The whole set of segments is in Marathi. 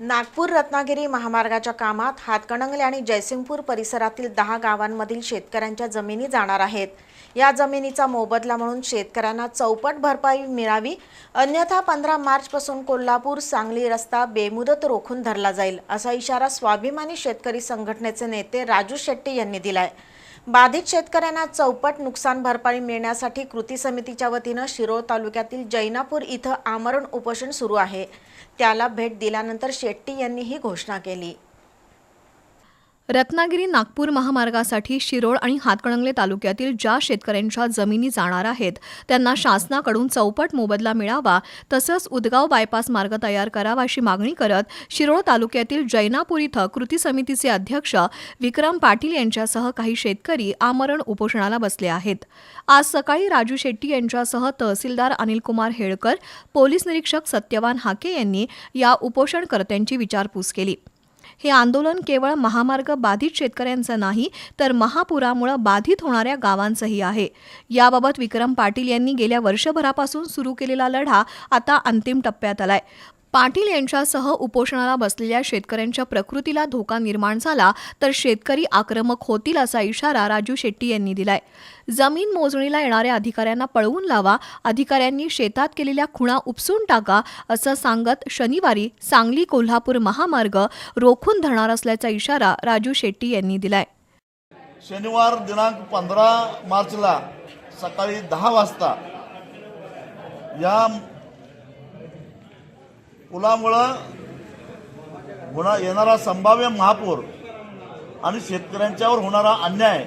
नागपूर रत्नागिरी महामार्गाच्या कामात हातकणंगले आणि जयसिंगपूर परिसरातील दहा गावांमधील शेतकऱ्यांच्या जमिनी जाणार आहेत. या जमिनीचा मोबदला म्हणून शेतकऱ्यांना चौपट भरपाई मिळावी अन्यथा पंधरा मार्चपासून कोल्हापूर सांगली रस्ता बेमुदत रोखून धरला जाईल असा इशारा स्वाभिमानी शेतकरी संघटनेचे नेते राजू शेट्टी यांनी दिलाय. बाधित शेतकऱ्यांना चौपट नुकसान भरपाई मिळण्यासाठी कृती समितीच्या वतीनं शिरोळ तालुक्यातील जैनापूर इथं आमरण उपोषण सुरू आहे. त्याला भेट दिल्यानंतर शेट्टी यांनी ही घोषणा केली. रत्नागिरी नागपूर महामार्गासाठी शिरोळ आणि हातकणंगले तालुक्यातील ज्या शेतकऱ्यांच्या जमिनी जाणार आहेत त्यांना शासनाकडून चौपट मोबदला मिळावा तसंच उदगाव बायपास मार्ग तयार करावा अशी मागणी करत शिरोळ तालुक्यातील जैनापूर इथं कृती समितीचे अध्यक्ष विक्रम पाटील यांच्यासह काही शेतकरी आमरण उपोषणाला बसले आहेत. आज सकाळी राजू शेट्टी यांच्यासह तहसीलदार अनिलकुमार हेळकर पोलीस निरीक्षक सत्यवान हाके यांनी या उपोषणकर्त्यांची विचारपूस केली. हे आंदोलन केवळ महामार्ग बाधित शेतकऱ्यांचं नाही तर महापुरामुळे बाधित होणाऱ्या गावांचंही आहे. याबाबत विक्रम पाटील यांनी गेल्या वर्षभरापासून सुरू केलेला लढा आता अंतिम टप्प्यात आलाय. पाटील यांच्यासह उपोषणाला बसलेल्या शेतकऱ्यांच्या प्रकृतीला धोका निर्माण झाला तर शेतकरी आक्रमक होतील असा इशारा राजू शेट्टी यांनी दिलाय. जमीन मोजणीला येणाऱ्या अधिकाऱ्यांना पळवून लावा अधिकाऱ्यांनी शेतात केलेल्या खुणा उपसून टाका असं सांगत शनिवारी सांगली कोल्हापूर महामार्ग रोखून धरणार असल्याचा इशारा राजू शेट्टी यांनी दिलाय. शनिवार दिनांक पंधरा मार्चला सकाळी दहा वाजता या पुलामुळं होणार येणारा संभाव्य महापूर आणि शेतकऱ्यांच्यावर होणारा अन्याय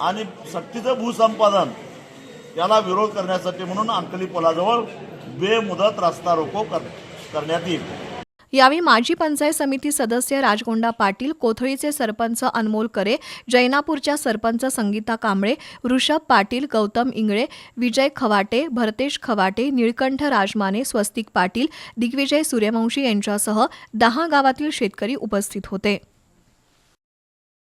आणि सक्तीचं भूसंपादन याला विरोध करण्यासाठी म्हणून अंकली पुलाजवळ बेमुदत रस्ता रोको कर करण्यात येईल. यावेळी माजी पंचायत समिती सदस्य राजगोंडा पाटील कोथळीचे सरपंच अनमोल करे जैनापूरच्या सरपंच संगीता कांबळे ऋषभ पाटील गौतम इंगळे विजय खवाटे भरतेश खवाटे निळकंठ राजमाने स्वस्तिक पाटील दिग्विजय सूर्यवंशी यांच्यासह दहा गावातील शेतकरी उपस्थित होते.